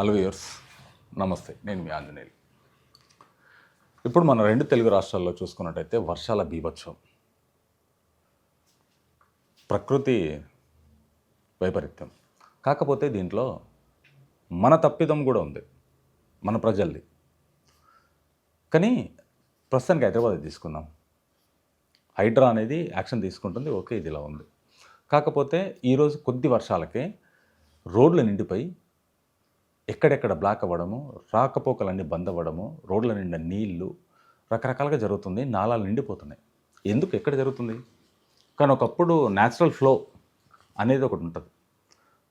Hello viewers నమస్తే నేను మీ ఆంజనేయులు. ఇప్పుడు మన రెండు తెలుగు రాష్ట్రాల్లో చూసుకున్నట్టయితే వర్షాల బీభత్సం. ప్రకృతి వైపరీత్యం. కాకపోతే దీంట్లో మన తప్పిదం కూడా ఉంది మన ప్రజల్ది. కానీ ప్రస్తుతానికి హైదరాబాద్ తీసుకుందాం. హైడ్రా అనేది యాక్షన్ తీసుకుంటుంది ఓకే ఇది ఇలా ఉంది. కాకపోతే ఈరోజు కొద్ది వర్షాలకే రోడ్లు నిండిపోయి ఎక్కడెక్కడ బ్లాక్ అవ్వడము రాకపోకలన్నీ బంద్ అవ్వడము రోడ్ల నిండా నీళ్ళు రకరకాలుగా జరుగుతుంది నాలాలు నిండిపోతున్నాయి. ఎందుకు? ఎక్కడ జరుగుతుంది? కానీ ఒకప్పుడు న్యాచురల్ ఫ్లో అనేది ఒకటి ఉంటుంది.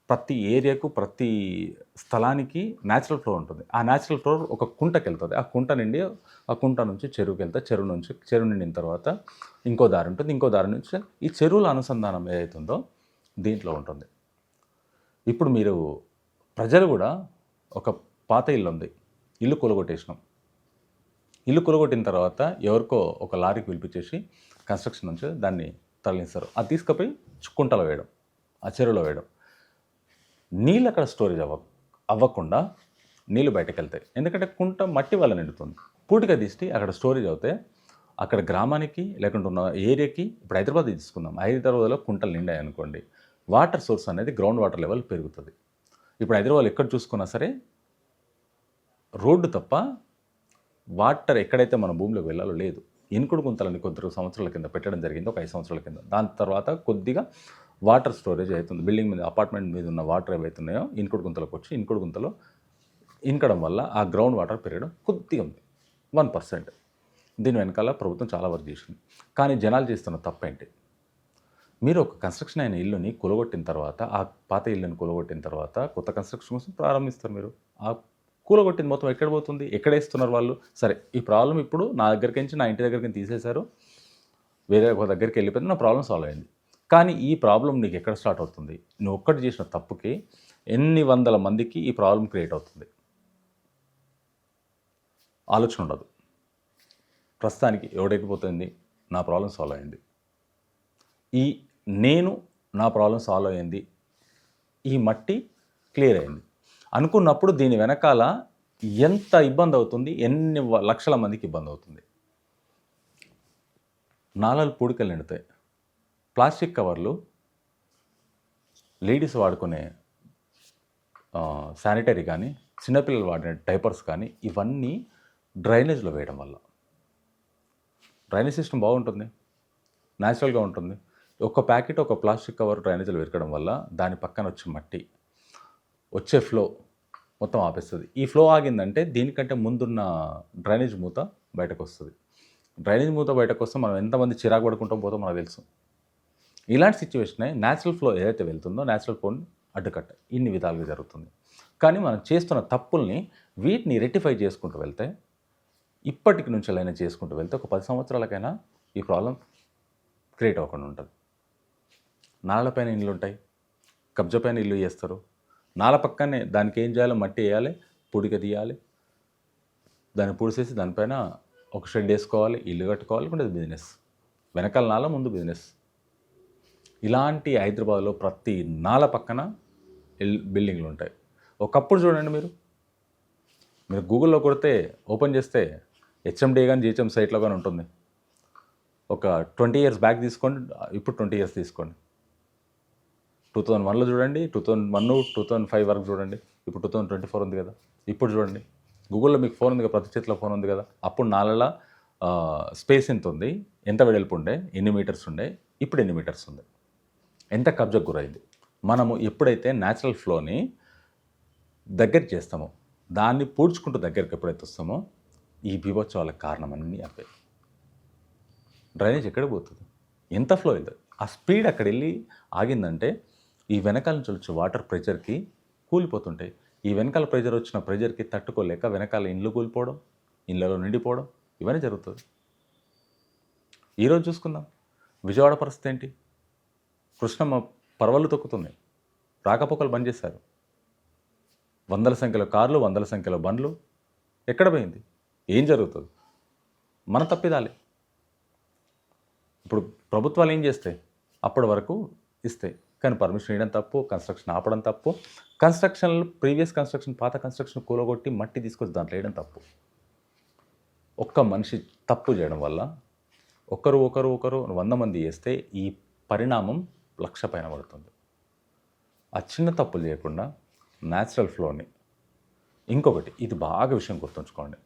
ప్రతి ఏరియాకు ప్రతి స్థలానికి న్యాచురల్ ఫ్లో ఉంటుంది. ఆ న్యాచురల్ ఫ్లో ఒక కుంటకి వెళ్తుంది. ఆ కుంట నుండి ఆ కుంట నుంచి చెరువుకి వెళ్తా చెరువు నుంచి చెరువు నిండిన తర్వాత ఇంకో దారి ఉంటుంది. ఇంకో దారి నుంచి ఈ చెరువుల అనుసంధానం ఏదైతుందో దీంట్లో ఉంటుంది. ఇప్పుడు మీరు ప్రజలు కూడా ఒక పాత ఇల్లు ఉంది. ఇల్లు కూలగొట్టేసినాం. ఇల్లు కూలగొట్టిన తర్వాత ఎవరికో ఒక లారీకి పిలిపించేసి కన్స్ట్రక్షన్ నుంచి దాన్ని తరలిస్తారు. అది తీసుకుపోయి కుంటలో వేయడం ఆ చెరువులో వేయడం. నీళ్ళు అక్కడ స్టోరేజ్ అవ్వ అవ్వకుండా నీళ్ళు బయటకు వెళ్తాయి. ఎందుకంటే కుంట మట్టి వల్ల నిండుతుంది. పూటిగా తీసి అక్కడ స్టోరేజ్ అవుతే అక్కడ గ్రామానికి లేకుంటే ఉన్న ఏరియాకి ఇప్పుడు హైదరాబాద్ తీసుకుందాం. హైదరాబాద్లో కుంటలు నిండాయి అనుకోండి. వాటర్ సోర్స్ అనేది గ్రౌండ్ వాటర్ లెవెల్ పెరుగుతుంది. ఇప్పుడు హైదరాబాద్ ఎక్కడ చూసుకున్నా సరే రోడ్డు తప్ప వాటర్ ఎక్కడైతే మన భూమిలోకి వెళ్ళాలో లేదు. ఇనుకుడు గుంతలని కొద్ది సంవత్సరాల కింద పెట్టడం జరిగింది ఒక ఐదు సంవత్సరాల కింద. దాని తర్వాత కొద్దిగా వాటర్ స్టోరేజ్ అవుతుంది. బిల్డింగ్ మీద అపార్ట్మెంట్ మీద ఉన్న వాటర్ ఏవైతున్నాయో ఇనుకుడు గుంతలకు వచ్చి ఇనుకుడు గుంతలో ఇనకడం వల్ల ఆ గ్రౌండ్ వాటర్ పెరగడం కొద్దిగా ఉంది. One percent. దీని వెనకాల ప్రభుత్వం చాలా వర్క్ చేసింది. కానీ జనాలు చేస్తున్న తప్పేంటి? మీరు ఒక కన్స్ట్రక్షన్ అయిన ఇల్లుని కూలగొట్టిన తర్వాత ఆ పాత ఇల్లుని కూలగొట్టిన తర్వాత కొత్త కన్స్ట్రక్షన్ కోసం ప్రారంభిస్తారు మీరు. ఆ కూలగొట్టిన మొత్తం ఎక్కడ పోతుంది? ఎక్కడ వేస్తున్నారు వాళ్ళు? సరే ఈ ప్రాబ్లం ఇప్పుడు నా దగ్గరికి నుంచి నా ఇంటి దగ్గరికి తీసేశారు. వేరే ఒక దగ్గరికి వెళ్ళిపోతే నా ప్రాబ్లం సాల్వ్ అయింది. కానీ ఈ ప్రాబ్లం నీకు ఎక్కడ స్టార్ట్ అవుతుంది? నువ్వు ఒక్కటి చేసిన తప్పుకి ఎన్ని వందల మందికి ఈ ప్రాబ్లం క్రియేట్ అవుతుంది? ఆలోచన ఉండదు. ప్రస్తుతానికి ఎవడెక్కిపోతుంది? నా ప్రాబ్లం సాల్వ్ అయింది. ఈ నేను నా ప్రాబ్లం సాల్వ్ అయింది. ఈ మట్టి క్లియర్ అయింది. అనుకున్నప్పుడు దీని వెనకాల ఎంత ఇబ్బంది అవుతుంది? ఎన్ని లక్షల మందికి ఇబ్బంది అవుతుంది? నాలలు పూడికలు నిండుతాయి. ప్లాస్టిక్ కవర్లు లేడీస్ వాడుకునే శానిటరీ కానీ చిన్నపిల్లలు వాడిన డైపర్స్ కానీ ఇవన్నీ డ్రైనేజ్లో వేయడం వల్ల. డ్రైనేజ్ సిస్టమ్ బాగుంటుంది. న్యాచురల్గా ఉంటుంది. ఒక ప్యాకెట్ ఒక ప్లాస్టిక్ కవర్ డ్రైనేజీలు విరకడం వల్ల దాని పక్కన వచ్చే మట్టి వచ్చే ఫ్లో మొత్తం ఆపేస్తుంది. ఈ ఫ్లో ఆగిందంటే దీనికంటే ముందున్న డ్రైనేజ్ మూత బయటకు వస్తుంది డ్రైనేజ్ మూత బయటకు వస్తే మనం ఎంతమంది చిరాకు పడుకుంటాం పోతాం మనకు తెలుసు. ఇలాంటి సిచ్యువేషన్ న్యాచురల్ ఫ్లో ఏదైతే వెళ్తుందో న్యాచురల్ ఫ్లోని అడ్డుకట్ట. ఇన్ని విధాలుగా జరుగుతుంది. కానీ మనం చేస్తున్న తప్పుల్ని వీటిని రెక్టిఫై చేసుకుంటూ వెళ్తే ఇప్పటికి నుంచి అయినా చేసుకుంటూ వెళ్తే ఒక పది సంవత్సరాలకైనా ఈ ప్రాబ్లం క్రియేట్ అవ్వకుండా ఉంటుంది. నాళ్ళపైన ఇల్లు ఉంటాయి కబ్జా పైన ఇల్లు వేస్తారు నాల పక్కనే దానికి ఏం చేయాలో మట్టి వేయాలి పొడిక తీయాలి. దాన్ని పొడిసేసి దానిపైన ఒక షెడ్ వేసుకోవాలి ఇల్లు కట్టుకోవాలి లేకుంటే బిజినెస్. వెనకాల నాల ముందు బిజినెస్. ఇలాంటి హైదరాబాద్లో ప్రతి నాల పక్కన బిల్డింగ్లు ఉంటాయి. ఒకప్పుడు చూడండి మీరు. మీరు గూగుల్లో కొడితే ఓపెన్ చేస్తే హెచ్ఎండి కానీ జిహెచ్ఎం సైట్లో కానీ ఉంటుంది. ఒక ట్వంటీ ఇయర్స్ బ్యాక్ తీసుకోండి ఇప్పుడు ట్వంటీ ఇయర్స్ తీసుకోండి. టూ థౌజండ్ వన్లో చూడండి two thousand one two thousand five వరకు చూడండి. ఇప్పుడు టూ థౌజండ్ ట్వంటీ ఫోర్ ఉంది కదా. ఇప్పుడు చూడండి. గూగుల్లో మీకు ఫోన్ ఉంది కదా ప్రతి చేతిలో ఫోన్ ఉంది కదా. అప్పుడు నాలుగుల స్పేస్ ఎంత ఉంది? ఎంత వెడల్పు ఉండే? ఎన్ని మీటర్స్ ఉండే? ఇప్పుడు ఎన్ని మీటర్స్ ఉంది? ఎంత కబ్జకు గురైంది? మనము ఎప్పుడైతే న్యాచురల్ ఫ్లోని దగ్గర చేస్తామో దాన్ని పూడ్చుకుంటూ దగ్గరికి ఎప్పుడైతే వస్తామో ఈ బీభోత్సవాలకు కారణం అన్నీ అవే. డ్రైనేజ్ ఎక్కడ పోతుంది? ఎంత ఫ్లో అవుతుంది ఆ స్పీడ్ అక్కడ వెళ్ళి ఆగిందంటే ఈ వెనకాల నుంచి వచ్చే వాటర్ ప్రెషర్కి కూలిపోతుంటాయి. ఈ వెనకాల ప్రెషర్ వచ్చిన ప్రెషర్కి తట్టుకోలేక వెనకాల ఇండ్లు కూలిపోవడం ఇండ్లలో నిండిపోవడం ఇవన్నీ జరుగుతుంది ఈరోజు చూసుకుందాం. విజయవాడ పరిస్థితి ఏంటి? కృష్ణమ్మ పర్వాలు తొక్కుతున్నాయి. రాకపోకలు బంద్ చేశారు. వందల సంఖ్యలో కార్లు వందల సంఖ్యలో బండ్లు. ఎక్కడ పోయింది? ఏం జరుగుతుంది? మన తప్పిదాలి. ఇప్పుడు ప్రభుత్వాలు ఏం చేస్తాయి? అప్పటి వరకు ఇస్తాయి. కానీ పర్మిషన్ ఇవ్వడం తప్పు కన్స్ట్రక్షన్ ఆపడం తప్పు. కన్స్ట్రక్షన్ ప్రీవియస్ కన్స్ట్రక్షన్ పాత కన్స్ట్రక్షన్ కూలగొట్టి మట్టి తీసుకొచ్చి దాంట్లో వేయడం తప్పు. ఒక్క మనిషి తప్పు చేయడం వల్ల ఒకరు ఒకరు ఒకరు వంద మంది చేస్తే ఈ పరిణామం లక్ష పైన పడుతుంది. ఆ చిన్న తప్పులు చేయకుండా న్యాచురల్ ఫ్లోని ఇంకొకటి ఇది బాగా విషయం గుర్తుంచుకోండి.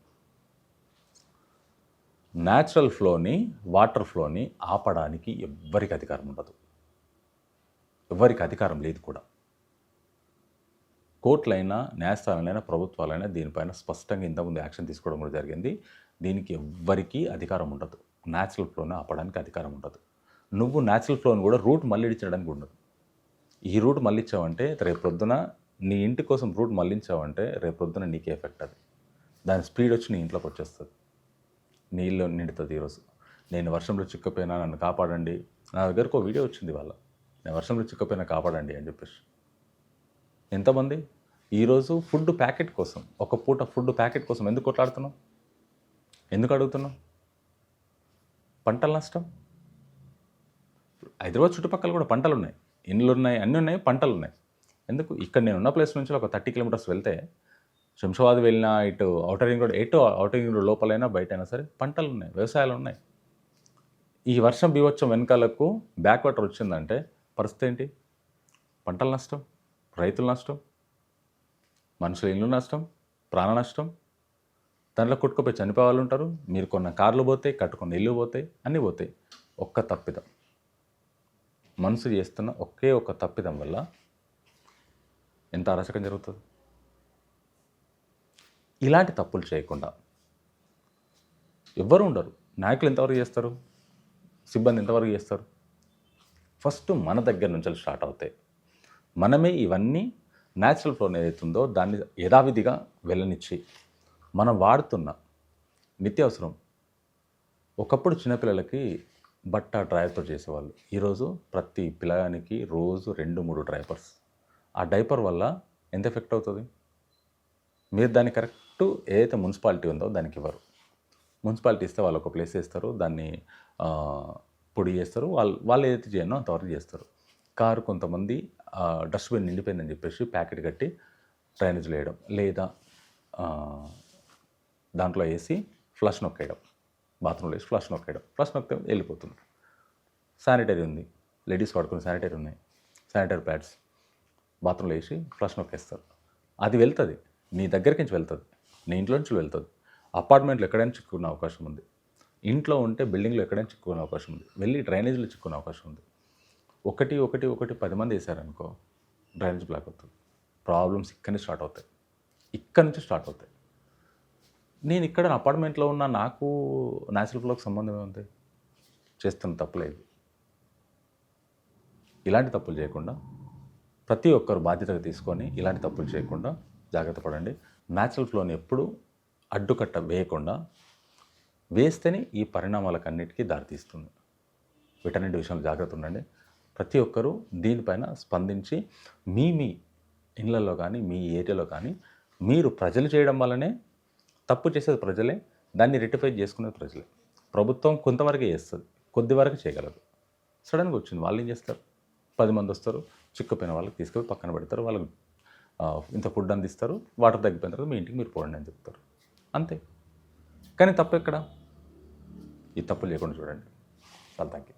న్యాచురల్ ఫ్లోని వాటర్ ఫ్లోని ఆపడానికి ఎవ్వరికి అధికారం ఉండదు. ఎవరికి అధికారం లేదు కూడా. కోర్టులైనా న్యాయస్థానాలైనా ప్రభుత్వాలైనా దీనిపైన స్పష్టంగా ఇంతకుముందు యాక్షన్ తీసుకోవడం కూడా జరిగింది. దీనికి ఎవ్వరికీ అధికారం ఉండదు. న్యాచురల్ ఫ్లోని ఆపడానికి అధికారం ఉండదు. నువ్వు న్యాచురల్ ఫ్లోని కూడా రూట్ మళ్ళించడానికి ఉండదు. ఈ రూట్ మళ్ళించావంటే రేపు ప్రొద్దున నీ ఇంటి కోసం రూట్ మళ్ళించావంటే రేపు ప్రొద్దున నీకే ఎఫెక్ట్ అది. దాని స్పీడ్ వచ్చి నీ ఇంట్లోకి వచ్చేస్తుంది. నీళ్ళు నిండుతుంది ఈరోజు. నేను వర్షంలో చిక్కుపోయినా నన్ను కాపాడండి. నా దగ్గరకు ఒక వీడియో వచ్చింది వాళ్ళ నేను వర్షంలో చిక్కపోయినా కాపాడండి అని చెప్పేసి. ఎంతమంది? ఈరోజు ఫుడ్ ప్యాకెట్ కోసం ఒక పూట ఫుడ్ ప్యాకెట్ కోసం ఎందుకు కొట్లాడుతున్నాం ఎందుకు అడుగుతున్నాం పంటల నష్టం? హైదరాబాద్ చుట్టుపక్కల కూడా పంటలు ఉన్నాయి ఇండ్లు ఉన్నాయి అన్నీ ఉన్నాయి పంటలు ఉన్నాయి ఎందుకు? ఇక్కడ నేను ఉన్న ప్లేస్ నుంచి ఒక థర్టీ కిలోమీటర్స్ వెళ్తే శంషాబాద్ వెళ్ళినా ఇటు అవుటర్ రింగ్ రోడ్ ఎటు అవుటర్ రింగ్ రోడ్ లోపలైనా బయట అయినా సరే పంటలు ఉన్నాయి వ్యవసాయాలు ఉన్నాయి ఈ వర్షం బీవచ్చం వెనకాలకు బ్యాక్ వాటర్ వచ్చిందంటే పరిస్థితి ఏంటి? పంటల నష్టం రైతుల నష్టం మనుషుల ఇల్లు నష్టం ప్రాణ నష్టం. దాంట్లో కొట్టుకుపోయి చనిపోయే వాళ్ళు ఉంటారు. మీరు కొన్న కార్లు పోతాయి కట్టుకున్న ఇల్లు పోతాయి అన్నీ పోతాయి. ఒక్క తప్పిదం. మనసు చేస్తున్న ఒకే ఒక్క తప్పిదం వల్ల ఎంత అరాచకం జరుగుతుంది? ఇలాంటి తప్పులు చేయకుండా ఎవ్వరు ఉండరు. నాయకులు ఎంతవరకు చేస్తారు? సిబ్బంది ఎంతవరకు చేస్తారు? ఫస్ట్ మన దగ్గర నుంచి స్టార్ట్ అవుతాయి. మనమే ఇవన్నీ న్యాచురల్ ఫ్లోన్ ఏదైతుందో దాన్ని యథావిధిగా వెళ్ళనిచ్చి మనం వాడుతున్న నిత్యావసరం. ఒకప్పుడు చిన్నపిల్లలకి బట్ట డ్రైవర్తో చేసేవాళ్ళు. ఈరోజు ప్రతి పిల్లగానికి రోజు రెండు మూడు డ్రైపర్స్ ఆ డైపర్ వల్ల ఎంత ఎఫెక్ట్ అవుతుంది? మీరు దాన్ని కరెక్ట్ ఏదైతే మున్సిపాలిటీ ఉందో దానికి ఇవ్వరు. మున్సిపాలిటీ ఇస్తే వాళ్ళు ఒక ప్లేస్ వేస్తారు. దాన్ని పొడి చేస్తారు. వాళ్ళు వాళ్ళు ఏదైతే చేయనో అంతవరకు చేస్తారు. కారు కొంతమంది డస్ట్బిన్ నిండిపోయిందని చెప్పేసి ప్యాకెట్ కట్టి డ్రైనేజ్లో వేయడం. లేదా దాంట్లో వేసి ఫ్లష్ నొక్కేయడం. బాత్రూంలో వేసి ఫ్లష్ నొక్కేయడం. ఫ్లష్ నొక్కితే వెళ్ళిపోతుంది శానిటరీ ఉంది. లేడీస్ వాడుకునే శానిటరీ ఉన్నాయి. శానిటరీ ప్యాడ్స్ బాత్రూంలో వేసి ఫ్లష్ నొక్కేస్తారు. అది వెళ్తుంది. నీ దగ్గరికి నుంచి వెళ్తుంది. నీ ఇంట్లో నుంచి వెళ్తుంది. అపార్ట్మెంట్లో ఎక్కడైనా చిక్కుకునే అవకాశం ఉంది. ఇంట్లో ఉంటే బిల్డింగ్లో ఎక్కడైనా చిక్కుకునే అవకాశం ఉంది. వెళ్ళి డ్రైనేజీలో చిక్కుకునే అవకాశం ఉంది. ఒకటి ఒకటి ఒకటి పది మంది వేసారనుకో డ్రైనేజ్ బ్లాక్ అవుతుంది. ప్రాబ్లమ్స్ ఇక్కడి నుంచి స్టార్ట్ అవుతాయి. ఇక్కడ నుంచి స్టార్ట్ అవుతాయి. నేను ఇక్కడ అపార్ట్మెంట్లో ఉన్న నాకు న్యాచురల్ ఫ్లోకి సంబంధం ఏముంది? చేస్తున్న తప్పులేదు ఇలాంటి తప్పులు చేయకుండా ప్రతి ఒక్కరు బాధ్యతగా తీసుకొని ఇలాంటి తప్పులు చేయకుండా జాగ్రత్త పడండి. న్యాచురల్ ఫ్లోని ఎప్పుడు అడ్డుకట్ట వేయకుండా వేస్తేనే ఈ పరిణామాలకన్నిటికీ దారితీస్తుంది. వీటన్నిటి విషయంలో జాగ్రత్త ఉండండి. ప్రతి ఒక్కరూ దీనిపైన స్పందించి మీ మీ ఇళ్ళల్లో కానీ మీ ఏరియాలో కానీ మీరు ప్రజలు చేయడం వల్లనే తప్పు చేసేది ప్రజలే దాన్ని రెటిఫై చేసుకునేది ప్రజలే. ప్రభుత్వం కొంతవరకే చేస్తుంది కొద్ది వరకు చేయగలదు. సడన్గా వచ్చింది వాళ్ళు ఏం చేస్తారు? పది మంది వస్తారు చిక్కుపోయిన వాళ్ళకి తీసుకెళ్ళి పక్కన పెడతారు వాళ్ళకి ఇంత ఫుడ్ అందిస్తారు వాటర్ తగ్గిపోయిన తర్వాత మీ ఇంటికి మీరు పోండి అని చెప్తారు. అంతే. కానీ తప్పు ఎక్కడ? ఈ తప్పులు లేకుండా చూడండి. చాలా థ్యాంక్ యూ